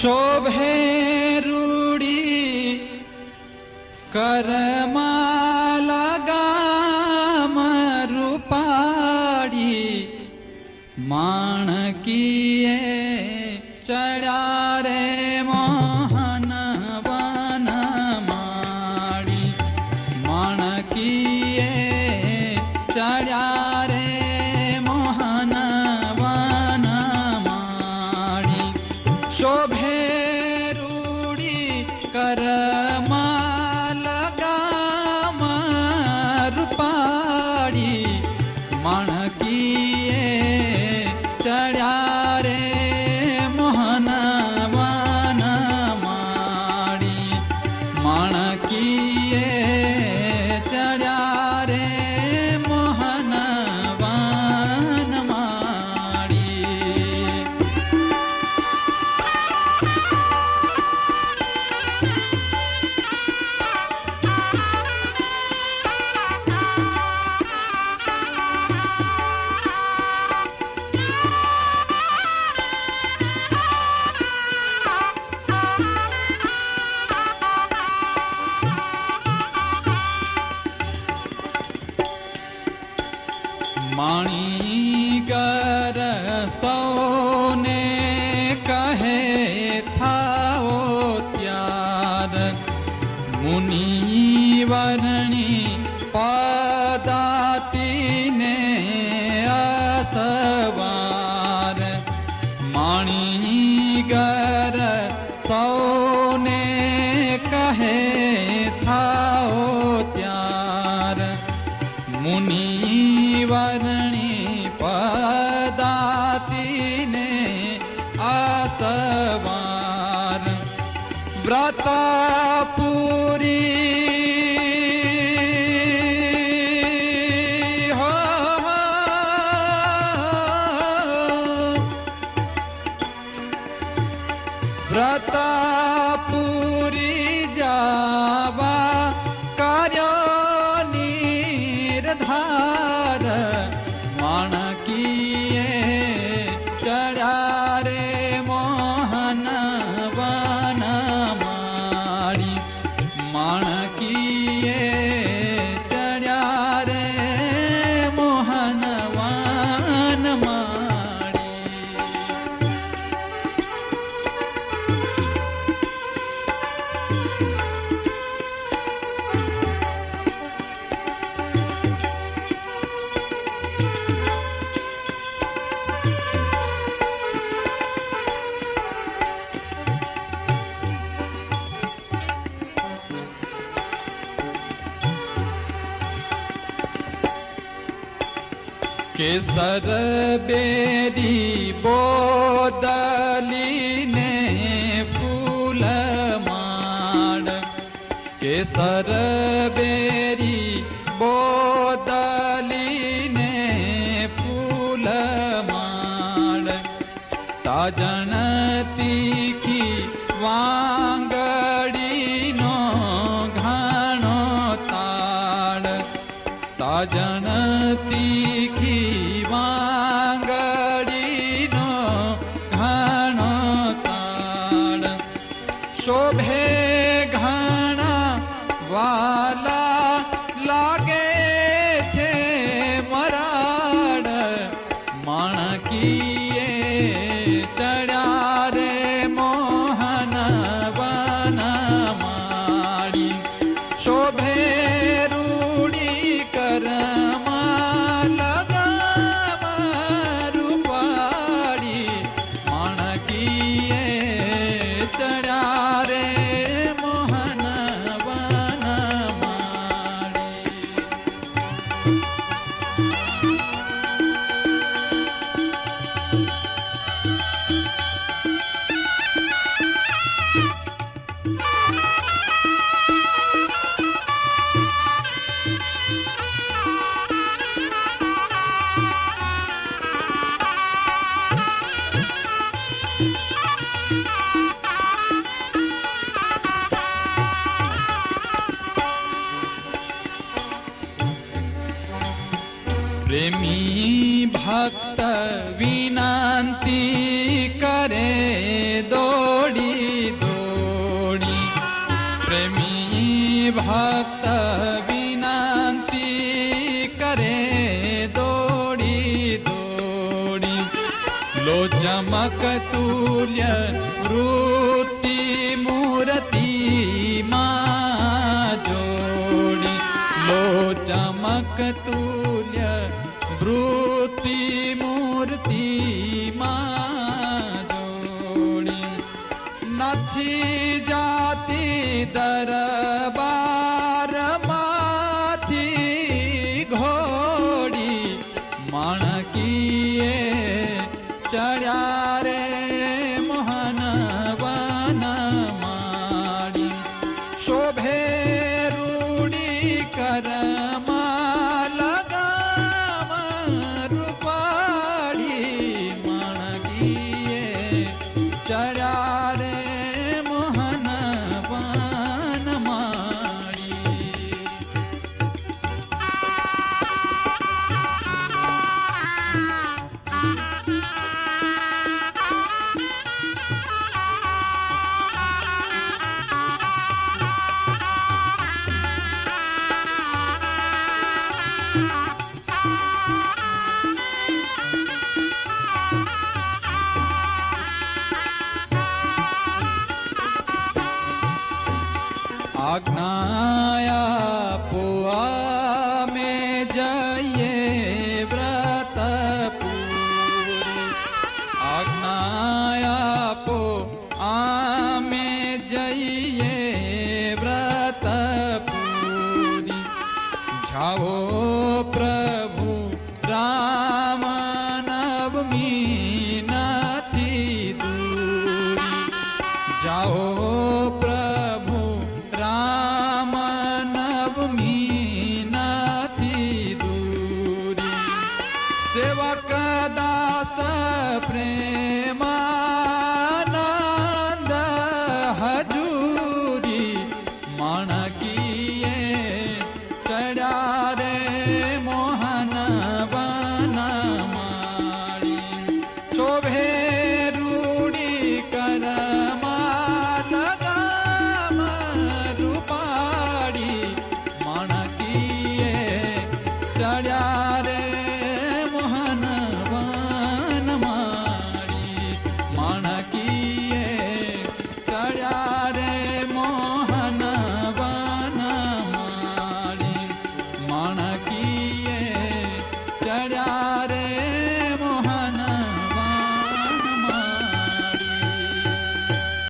શોભે રૂડી કરમાં લગામ રૂપાડી માણકીએ ચડ્યા રે મોહન વન માડી માણકીએ ચડ્યા રે મોહન વન માડી શોભે पदाति असवा मणिगर सौने कहे थाओ थानि पदा ने असवा व्रतपु વ્રત પૂરી જાવા કેસર બેરી બોદલીને ફૂલ માણ કેસર બેરી બોદલીને ફૂલ માણ તાજણ તીખી વાંગડીનો શોભે प्रेमी भक्त विनती करे दौड़ी दौड़ी। प्रेमी भक्त विनती करे दौड़ी दौड़ी। लो चमक तूल्य ચમક તુલ્ય વૃત્તિ મૂર્તિ માં જોડી નથી જાતી આજ્ઞાયા પુઆ મેં જઈએ વ્રત આજ્ઞાયા પો આમે જઈએ વ્રત પૂરી જાઓ પ્રભુ રામ નવમી નથી દૂરી જાઓ